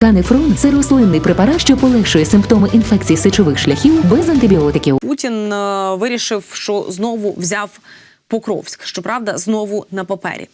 Канефрон це рослинний препарат, що полегшує симптоми інфекцій сечових шляхів без антибіотиків. Путін е, вирішив, що знову взяв Покровськ. Щоправда, знову на папері.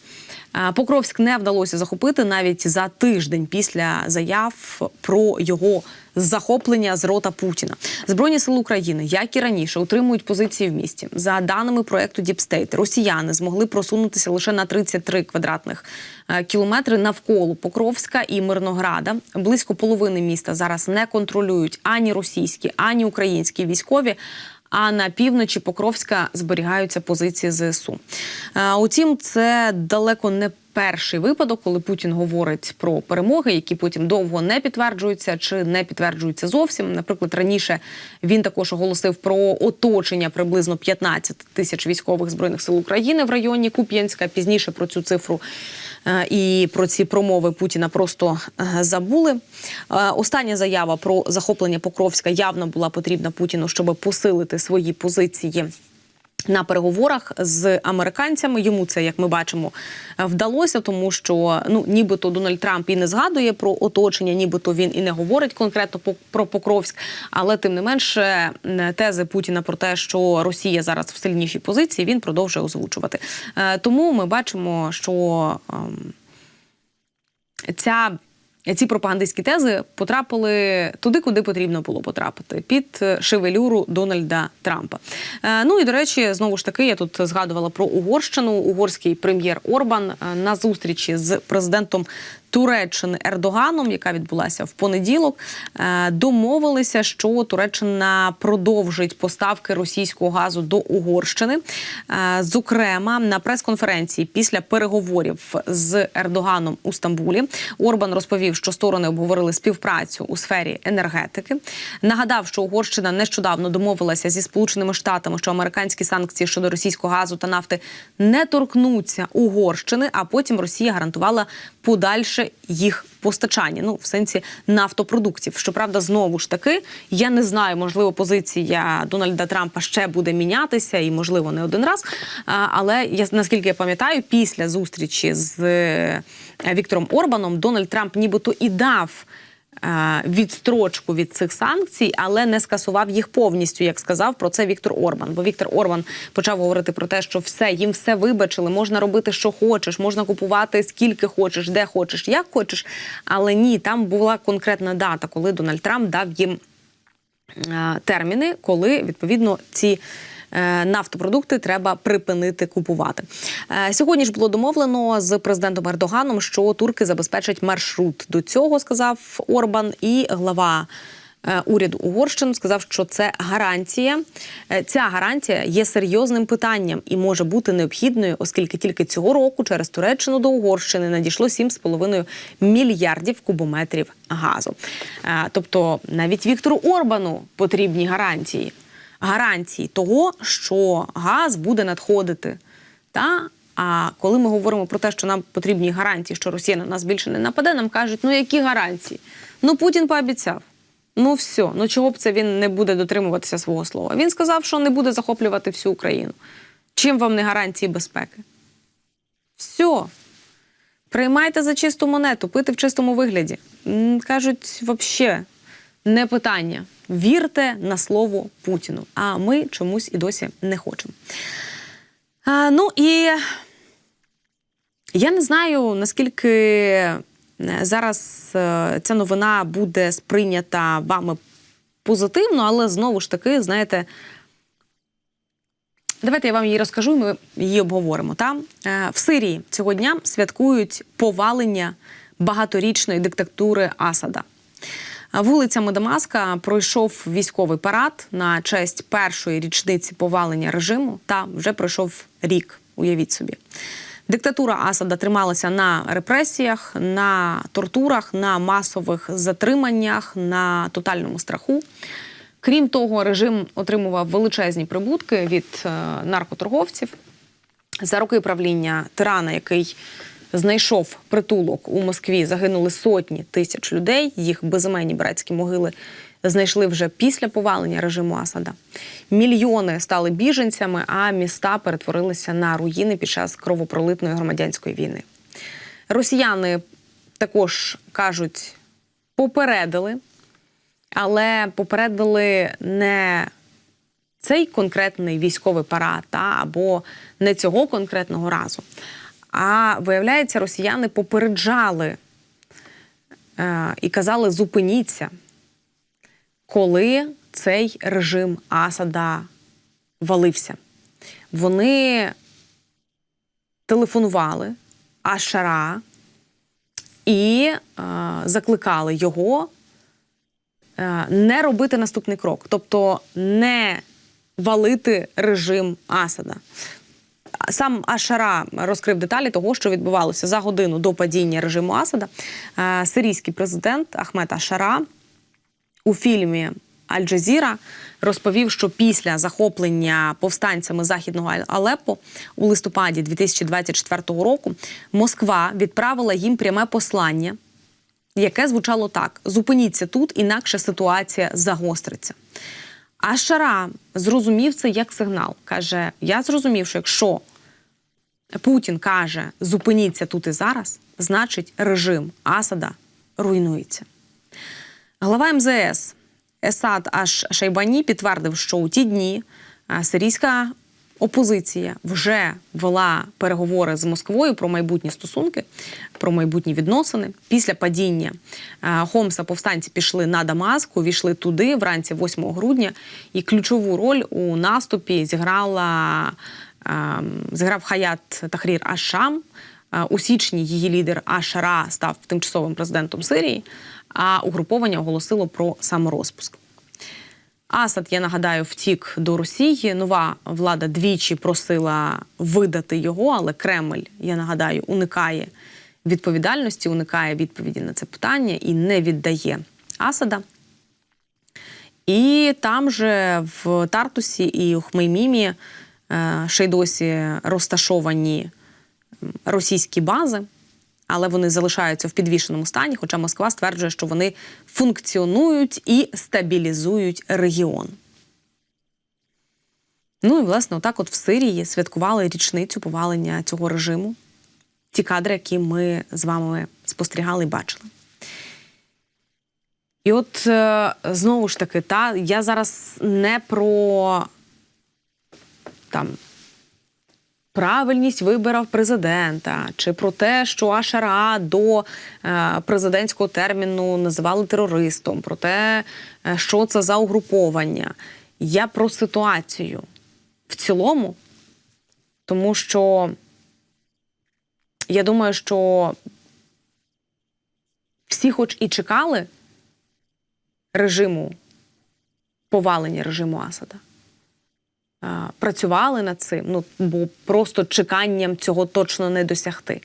Е, Покровськ не вдалося захопити навіть за тиждень після заяв про його захоплення з рота Путіна. Збройні сили України, як і раніше, утримують позиції в місті. За даними проекту Діпстейт, росіяни змогли просунутися лише на 33 квадратних е, кілометри навколо Покровська і Мирнограда. Близько половини міста зараз не контролюють ані російські, ані українські військові. А на півночі Покровська зберігаються позиції ЗСУ. Е, Утім, це далеко не перший випадок, коли Путін говорить про перемоги, які потім довго не підтверджуються чи не підтверджуються зовсім. Наприклад, раніше він також оголосив про оточення приблизно 15 тисяч військових збройних сил України в районі Куп'янська. Пізніше про цю цифру е, і про ці промови Путіна просто е, забули. Е, Остання заява про захоплення Покровська явно була потрібна Путіну, щоб посилити свої позиції. На переговорах з американцями йому це, як ми бачимо, вдалося, тому що ну нібито Дональд Трамп і не згадує про оточення, нібито він і не говорить конкретно про Покровськ. Але тим не менше, тези Путіна про те, що Росія зараз в сильнішій позиції, він продовжує озвучувати. Е, Тому ми бачимо, що ем, ця. Ці пропагандистські тези потрапили туди, куди потрібно було потрапити під е, шевелюру Дональда Трампа. Е, Ну і до речі, знову ж таки, я тут згадувала про Угорщину. Угорський прем'єр Орбан е, на зустрічі з президентом Туреччини Ердоганом, яка відбулася в понеділок, е, домовилися, що Туреччина продовжить поставки російського газу до Угорщини. Е, Зокрема, на прес-конференції після переговорів з Ердоганом у Стамбулі Орбан розповів, що сторони обговорили співпрацю у сфері енергетики. Нагадав, що Угорщина нещодавно домовилася зі Сполученими Штатами, що американські санкції щодо російського газу та нафти не торкнуться Угорщини, а потім Росія гарантувала подальше їх постачання. Ну, в сенсі нафтопродуктів. Щоправда, знову ж таки, я не знаю, можливо, позиція Дональда Трампа ще буде мінятися, і можливо не один раз. Але я наскільки я пам'ятаю, після зустрічі з е, Віктором Орбаном Дональд Трамп нібито і дав. Е, Відстрочку від цих санкцій, але не скасував їх повністю, як сказав про це Віктор Орбан. Бо Віктор Орбан почав говорити про те, що все їм все вибачили, можна робити, що хочеш, можна купувати скільки хочеш, де хочеш, як хочеш. Але ні, там була конкретна дата, коли Дональд Трамп дав їм е, терміни, коли відповідно ці. Е, Нафтопродукти треба припинити купувати. Е, Сьогодні ж було домовлено з президентом Ердоганом, що турки забезпечать маршрут до цього, сказав Орбан, і глава е, уряду Угорщини сказав, що це гарантія. Ця гарантія є серйозним питанням і може бути необхідною, оскільки тільки цього року через Туреччину до Угорщини надійшло 7,5 мільярдів кубометрів газу. Тобто навіть Віктору Орбану потрібні гарантії. Гарантії того, що газ буде надходити. Та а коли ми говоримо про те, що нам потрібні гарантії, що Росія на нас більше не нападе, нам кажуть, ну які гарантії? Ну Путін пообіцяв. Ну все, ну чого б це він не буде дотримуватися свого слова? Він сказав, що не буде захоплювати всю Україну. Чим вам не гарантії безпеки? Все. Приймайте за чисту монету, пити в чистому вигляді. Кажуть, взагалі не питання. Вірте на слово Путіну. А ми чомусь і досі не хочемо. А, ну і я не знаю, наскільки е, зараз е, ця новина буде сприйнята вами позитивно, але знову ж таки, знаєте, давайте я вам її розкажу, і ми її обговоримо. Та? Е, В Сирії цього дня святкують повалення багаторічної диктатури Асада. Вулицями Дамаска пройшов військовий парад на честь першої річниці повалення режиму. Та вже пройшов рік. Уявіть собі. Диктатура Асада трималася на репресіях, на тортурах, на масових затриманнях, на тотальному страху. Крім того, режим отримував величезні прибутки від е, наркоторговців. За роки правління тирана, який знайшов притулок у Москві, загинули сотні тисяч людей. Їх безіменні братські могили знайшли вже після повалення режиму Асада. Мільйони стали біженцями, а міста перетворилися на руїни під час кровопролитної громадянської війни. Росіяни також кажуть попередили, але попередили не цей конкретний військовий парад та, або не цього конкретного разу. А виявляється, росіяни попереджали е, і казали: зупиніться, коли цей режим Асада валився. Вони телефонували Ашара і е, закликали його е, не робити наступний крок, тобто не валити режим Асада. Сам Ашара розкрив деталі того, що відбувалося за годину до падіння режиму Асада. Е, Сирійський президент Ахмед Ашара у фільмі Аль-Джазіра розповів, що після захоплення повстанцями західного Алеппо у листопаді 2024 року Москва відправила їм пряме послання, яке звучало так: зупиніться тут, інакше ситуація загостриться. А Шара зрозумів це як сигнал. Каже: Я зрозумів, що якщо Путін каже зупиніться тут і зараз, значить режим Асада руйнується. Глава МЗС Есад Аш Шайбані підтвердив, що у ті дні сирійська опозиція вже вела переговори з Москвою про майбутні стосунки, про майбутні відносини. Після падіння Хомса повстанці пішли на Дамаск, увійшли туди вранці 8 грудня, і ключову роль у наступі зіграла зіграв Хаят Тахрір Ашам. У січні її лідер Ашара став тимчасовим президентом Сирії, а угруповання оголосило про саморозпуск. Асад, я нагадаю, втік до Росії. Нова влада двічі просила видати його, але Кремль, я нагадаю, уникає відповідальності, уникає відповіді на це питання і не віддає Асада. І там же в Тартусі і у Хмеймімі е, ще й досі розташовані російські бази, але вони залишаються в підвішеному стані, хоча Москва стверджує, що вони функціонують і стабілізують регіон. Ну і власне, отак, от в Сирії святкували річницю повалення цього режиму. Ті кадри, які ми з вами спостерігали і бачили. І от е, знову ж таки, та я зараз не про там правильність виборів президента, чи про те, що Ашара до е, президентського терміну називали терористом, про те, е, що це за угруповання. Я про ситуацію в цілому, тому що я думаю, що всі, хоч і чекали режиму повалення режиму Асада. Працювали над цим, ну бо просто чеканням цього точно не досягти.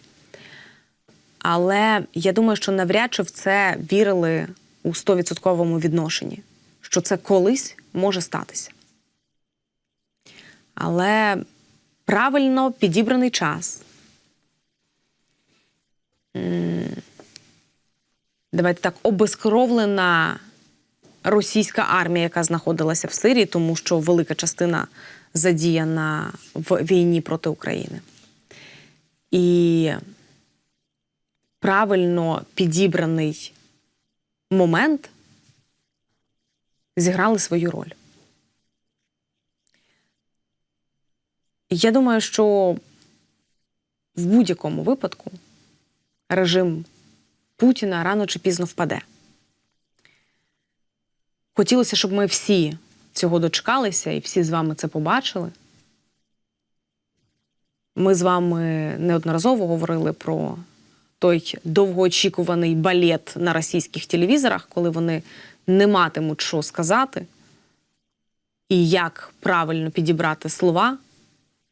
Але я думаю, що навряд чи в це вірили у 100% відношенні, що це колись може статися. Але правильно підібраний час. Давайте так, обезкровлена російська армія, яка знаходилася в Сирії, тому що велика частина задіяна в війні проти України. І правильно підібраний момент зіграли свою роль. Я думаю, що в будь-якому випадку режим Путіна рано чи пізно впаде. Хотілося, щоб ми всі цього дочекалися і всі з вами це побачили. Ми з вами неодноразово говорили про той довгоочікуваний балет на російських телевізорах, коли вони не матимуть що сказати, і як правильно підібрати слова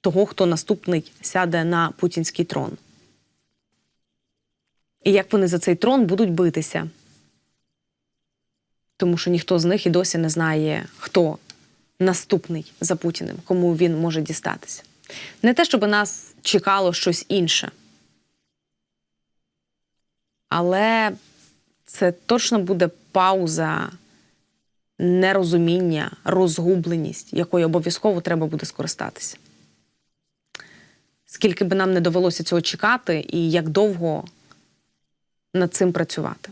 того, хто наступний сяде на путінський трон. І як вони за цей трон будуть битися. Тому що ніхто з них і досі не знає, хто наступний за Путіним, кому він може дістатися. Не те, щоб нас чекало щось інше. Але це точно буде пауза нерозуміння, розгубленість, якою обов'язково треба буде скористатися. Скільки би нам не довелося цього чекати, і як довго над цим працювати.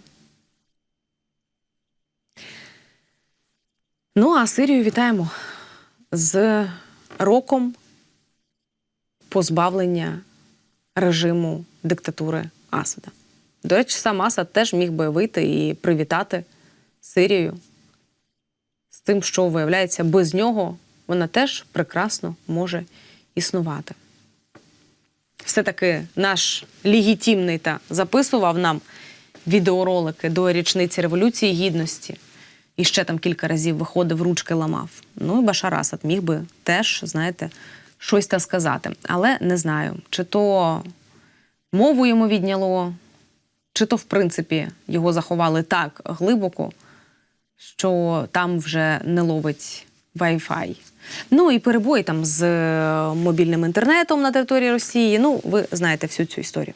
Ну а Сирію вітаємо з роком позбавлення режиму диктатури Асада. До речі, сам Асад теж міг би вийти і привітати Сирію з тим, що виявляється, без нього вона теж прекрасно може існувати. Все-таки наш легітимний та записував нам відеоролики до річниці Революції Гідності. І ще там кілька разів виходив, ручки ламав. Ну і Башар Асад міг би теж, знаєте, щось та сказати. Але не знаю, чи то мову йому відняло, чи то, в принципі, його заховали так глибоко, що там вже не ловить Wi-Fi. Ну і перебої там з е, мобільним інтернетом на території Росії. Ну, ви знаєте всю цю історію.